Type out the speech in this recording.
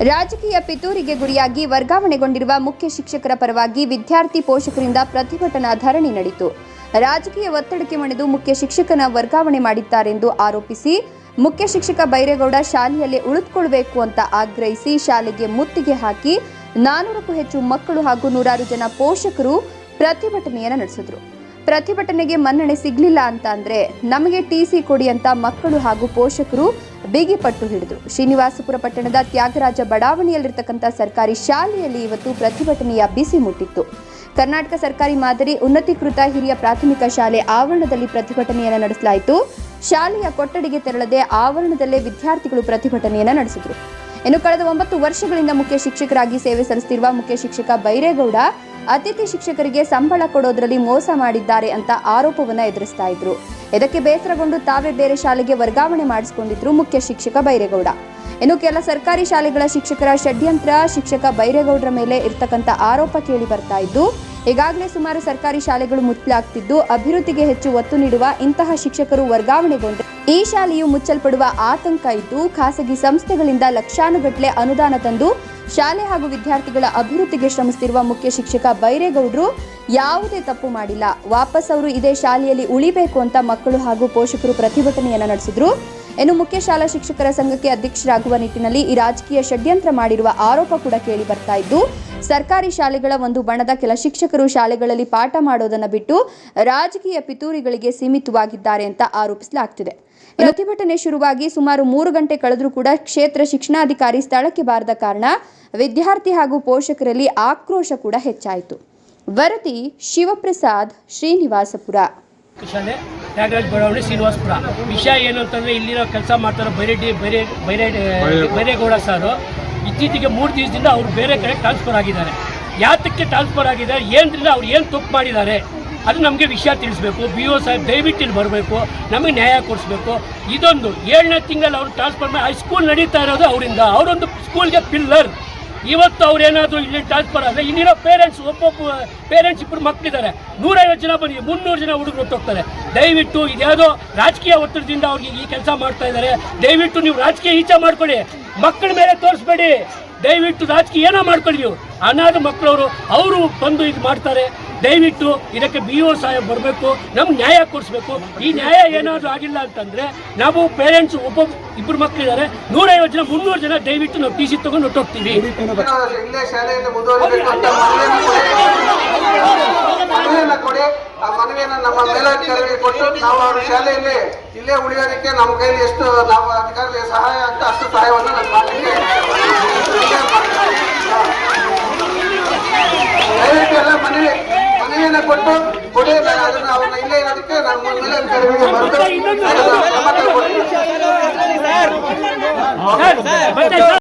ರಾಜಕೀಯ ಪಿತೂರಿಗೆ ಗುರಿಯಾಗಿ ವರ್ಗಾವಣೆಗೊಂಡಿರುವ ಮುಖ್ಯ ಶಿಕ್ಷಕರ ಪರವಾಗಿ ವಿದ್ಯಾರ್ಥಿ ಪೋಷಕರಿಂದ ಪ್ರತಿಭಟನಾ ಧರಣಿ ನಡೆಯಿತು ರಾಜಕೀಯ ಒತ್ತಡಕ್ಕೆ ಮಣಿದು ಮುಖ್ಯ ಶಿಕ್ಷಕನ ವರ್ಗಾವಣೆ ಮಾಡಿದ್ದಾರೆಂದು ಆರೋಪಿಸಿ, ಮುಖ್ಯ ಶಿಕ್ಷಕ ಬೈರೇಗೌಡ ಶಾಲೆಯಲ್ಲಿ ಉಳಿದುಕೊಳ್ಬೇಕು ಅಂತ ಆಗ್ರಹಿಸಿ ಶಾಲೆಗೆ ಮುತ್ತಿಗೆ ಹಾಕಿ ನಾನೂರಕ್ಕೂ ಹೆಚ್ಚು ಮಕ್ಕಳು ಹಾಗೂ ನೂರಾರು ಜನ ಪೋಷಕರು ಪ್ರತಿಭಟನೆಯನ್ನು ನಡೆಸಿದ್ರು. ಪ್ರತಿಭಟನೆಗೆ ಮನ್ನಣೆ ಸಿಗ್ಲಿಲ್ಲ ಅಂತ ಅಂದ್ರೆ ನಮಗೆ ಟಿಸಿ ಕೊಡಿ ಅಂತ ಮಕ್ಕಳು ಹಾಗೂ ಪೋಷಕರು ಬಿಗಿಪಟ್ಟು ಹಿಡಿದ್ರು ಶ್ರೀನಿವಾಸಪುರ ಪಟ್ಟಣದ ತ್ಯಾಗರಾಜ ಬಡಾವಣೆಯಲ್ಲಿರ್ತಕ್ಕಂಥ ಸರ್ಕಾರಿ ಶಾಲೆಯಲ್ಲಿ ಇವತ್ತು ಪ್ರತಿಭಟನೆಯ ಬಿಸಿ ಮುಟ್ಟಿತ್ತು. ಕರ್ನಾಟಕ ಸರ್ಕಾರಿ ಮಾದರಿ ಉನ್ನತೀಕೃತ ಹಿರಿಯ ಪ್ರಾಥಮಿಕ ಶಾಲೆ ಆವರಣದಲ್ಲಿ ಪ್ರತಿಭಟನೆಯನ್ನು ನಡೆಸಲಾಯಿತು. ಶಾಲೆಯ ಕೊಠಡಿಗೆ ತೆರಳದೆ ಆವರಣದಲ್ಲೇ ವಿದ್ಯಾರ್ಥಿಗಳು ಪ್ರತಿಭಟನೆಯನ್ನು ನಡೆಸಿದ್ರು. ಇನ್ನು ಕಳೆದ ಒಂಬತ್ತು ವರ್ಷಗಳಿಂದ ಮುಖ್ಯ ಶಿಕ್ಷಕರಾಗಿ ಸೇವೆ ಸಲ್ಲಿಸುತ್ತಿರುವ ಮುಖ್ಯ ಶಿಕ್ಷಕ ಬೈರೇಗೌಡ, ಅತಿಥಿ ಶಿಕ್ಷಕರಿಗೆ ಸಂಬಳ ಕೊಡೋದ್ರಲ್ಲಿ ಮೋಸ ಮಾಡಿದ್ದಾರೆ ಅಂತ ಆರೋಪವನ್ನ ಎದುರಿಸ್ತಾ ಇದ್ರು. ಇದಕ್ಕೆ ಬೇಸರಗೊಂಡು ತಾವೇ ಬೇರೆ ಶಾಲೆಗೆ ವರ್ಗಾವಣೆ ಮಾಡಿಸಿಕೊಂಡಿದ್ರು ಮುಖ್ಯ ಶಿಕ್ಷಕ ಬೈರೇಗೌಡ. ಇನ್ನು ಕೆಲ ಸರ್ಕಾರಿ ಶಾಲೆಗಳ ಶಿಕ್ಷಕರ ಷಡ್ಯಂತ್ರ ಶಿಕ್ಷಕ ಬೈರೇಗೌಡರ ಮೇಲೆ ಇರ್ತಕ್ಕಂಥ ಆರೋಪ ಕೇಳಿ ಬರ್ತಾ ಇದ್ದು, ಈಗಾಗಲೇ ಸುಮಾರು ಸರ್ಕಾರಿ ಶಾಲೆಗಳು ಮುಚ್ಚಲಾಗ್ತಿದ್ದು, ಅಭಿವೃದ್ಧಿಗೆ ಹೆಚ್ಚು ಒತ್ತು ನೀಡುವ ಇಂತಹ ಶಿಕ್ಷಕರು ವರ್ಗಾವಣೆಗೊಂಡ್ರೆ ಈ ಶಾಲೆಯು ಮುಚ್ಚಲ್ಪಡುವ ಆತಂಕ ಇದ್ದು ಖಾಸಗಿ ಸಂಸ್ಥೆಗಳಿಂದ ಲಕ್ಷಾನುಗಟ್ಟಲೆ ಅನುದಾನ ತಂದು ಶಾಲೆ ಹಾಗೂ ವಿದ್ಯಾರ್ಥಿಗಳ ಅಭಿವೃದ್ಧಿಗೆ ಶ್ರಮಿಸುತ್ತಿರುವ ಮುಖ್ಯ ಶಿಕ್ಷಕ ಬೈರೇಗೌಡರು ಯಾವುದೇ ತಪ್ಪು ಮಾಡಿಲ್ಲ. ವಾಪಸ್ ಅವರು ಇದೇ ಶಾಲೆಯಲ್ಲಿ ಉಳಿಬೇಕು ಅಂತ ಮಕ್ಕಳು ಹಾಗೂ ಪೋಷಕರು ಪ್ರತಿಭಟನೆಯನ್ನು ನಡೆಸಿದ್ರು. ಇನ್ನು ಮುಖ್ಯ ಶಾಲಾ ಶಿಕ್ಷಕರ ಸಂಘಕ್ಕೆ ಅಧ್ಯಕ್ಷರಾಗುವ ನಿಟ್ಟಿನಲ್ಲಿ ಈ ರಾಜಕೀಯ ಷಡ್ಯಂತ್ರ ಮಾಡಿರುವ ಆರೋಪ ಕೂಡ ಕೇಳಿ ಬರ್ತಾ ಇದ್ದು, ಸರ್ಕಾರಿ ಶಾಲೆಗಳ ಒಂದು ಬಣದ ಕೆಲ ಶಿಕ್ಷಕರು ಶಾಲೆಗಳಲ್ಲಿ ಪಾಠ ಮಾಡೋದನ್ನ ಬಿಟ್ಟು ರಾಜಕೀಯ ಪಿತೂರಿಗಳಿಗೆ ಸೀಮಿತವಾಗಿದ್ದಾರೆ ಅಂತ ಆರೋಪಿಸಲಾಗ್ತಿದೆ. ಪ್ರತಿಭಟನೆ ಶುರುವಾಗಿ ಸುಮಾರು ಮೂರು ಗಂಟೆ ಕಳೆದರೂ ಕೂಡ ಕ್ಷೇತ್ರ ಶಿಕ್ಷಣಾಧಿಕಾರಿ ಸ್ಥಳಕ್ಕೆ ಬಾರದ ಕಾರಣ ವಿದ್ಯಾರ್ಥಿ ಹಾಗೂ ಪೋಷಕರಲ್ಲಿ ಆಕ್ರೋಶ ಕೂಡ ಹೆಚ್ಚಾಯಿತು. ವರದಿ ಶಿವಪ್ರಸಾದ್ ಶ್ರೀನಿವಾಸಪುರ. ತ್ಯಾಗರಾಜ್ ಬಡಾವಣೆ ಶ್ರೀನಿವಾಸಪುರ. ವಿಷಯ ಏನು ಅಂತಂದ್ರೆ ಇಲ್ಲಿರೋ ಕೆಲಸ ಮಾಡ್ತಾರೆ ಬೈರೆಡ್ಡಿ ಬೈರೆ ಬೈರೆ ಬೈರೇಗೌಡ. ಸಾರು ಇತ್ತೀಚೆಗೆ ಮೂರು ದಿವಸದಿಂದ ಅವರು ಬೇರೆ ಕಡೆ ಟ್ರಾನ್ಸ್ಫರ್ ಆಗಿದ್ದಾರೆ. ಯಾತಕ್ಕೆ ಟ್ರಾನ್ಸ್ಫರ್ ಆಗಿದ್ದಾರೆ? ಏನರಿಂದ ಅವ್ರು ಏನು ತಪ್ಪು ಮಾಡಿದ್ದಾರೆ? ಅದು ನಮಗೆ ವಿಷಯ ತಿಳಿಸ್ಬೇಕು. ಬಿ ಒ ಸಾಹೇಬ್ ದಯವಿಟ್ಟು ಇಲ್ಲಿ ಬರಬೇಕು. ನಮಗೆ ನ್ಯಾಯ ಕೊಡಿಸ್ಬೇಕು. ಇದೊಂದು ಏಳನೇ ತಿಂಗಳಲ್ಲಿ ಅವ್ರು ಟ್ರಾನ್ಸ್ಫರ್ ಮಾಡಿ ಹೈಸ್ಕೂಲ್ ನಡೀತಾ ಇರೋದು ಅವರಿಂದ. ಅವರೊಂದು ಸ್ಕೂಲ್ಗೆ ಪಿಲ್ಲರ್ ಇವತ್ತು ಅವ್ರು ಏನಾದ್ರು ಇಲ್ಲಿ ಟ್ರಾನ್ಸ್ಫರ್ ಆದರೆ ಇಲ್ಲಿರೋ ಪೇರೆಂಟ್ಸ್ ಒಬ್ಬೊಬ್ಬ ಪೇರೆಂಟ್ಸ್ ಇಬ್ಬರು ಮಕ್ಕಳಿದ್ದಾರೆ ನೂರೈವತ್ತು ಜನ ಬನ್ನಿ, ಮುನ್ನೂರು ಜನ ಹುಡುಗರು ಹೊಟ್ಟೋಗ್ತಾರೆ ದಯವಿಟ್ಟು ಇದ್ಯಾವುದೋ ರಾಜಕೀಯ ಒತ್ತಡದಿಂದ ಅವ್ರಿಗೆ ಈ ಕೆಲಸ ಮಾಡ್ತಾ ಇದ್ದಾರೆ. ದಯವಿಟ್ಟು ನೀವು ರಾಜಕೀಯ ಈಚೆ ಮಾಡ್ಕೊಳ್ಳಿ. ಮಕ್ಕಳ ಮೇಲೆ ತೋರಿಸ್ಬೇಡಿ. ದಯವಿಟ್ಟು ರಾಜಕೀಯ ಏನೋ ಮಾಡ್ಕೊಳ್ಳಿ ಅನಾಥ ಮಕ್ಕಳವರು, ಅವರು ಬಂದು ಇದು ಮಾಡ್ತಾರೆ. ದಯವಿಟ್ಟು ಇದಕ್ಕೆ ಬಿ ಓ ಸಾಹೇಬ್ ಬರಬೇಕು, ನಮ್ಗೆ ನ್ಯಾಯ ಕೊಡಿಸ್ಬೇಕು. ಈ ನ್ಯಾಯ ಏನಾದರೂ ಆಗಿಲ್ಲ ಅಂತಂದರೆ ನಾವು ಪೇರೆಂಟ್ಸ್ ಒಬ್ಬ ಇಬ್ಬರು ಮಕ್ಕಳಿದ್ದಾರೆ ನೂರೈವತ್ತು ಜನ, ಮುನ್ನೂರು ಜನ ದಯವಿಟ್ಟು ನಾವು ಟಿ ಸಿ ತೊಗೊಂಡು ಹೊಟ್ಟೋಗ್ತೀವಿ ಕೊಟ್ಟು ಶಾಲೆಯಲ್ಲಿ ಇಲ್ಲೇ ಉಳಿಯೋದಕ್ಕೆ ನಮ್ಮ ಕೈಲಿ ಎಷ್ಟು ನಾವು ಅಧಿಕಾರಿಗೆ ಸಹಾಯ ಅಂತ ಅಷ್ಟು ಸಹಾಯವನ್ನು ನಾನು ಮಾಡಲಿಕ್ಕೆ ದಯವಿಟ್ಟು ಎಲ್ಲ ಮನವಿ ಮನವಿಯನ್ನ ಕೊಟ್ಟು ಕೊಡಿ ನಾನು ಅದನ್ನ ಅವ್ರನ್ನ ಇಲ್ಲೇ ಇರೋದಕ್ಕೆ ನಾನು ಮೇಲಾಧಿಕಾರಿಗೆ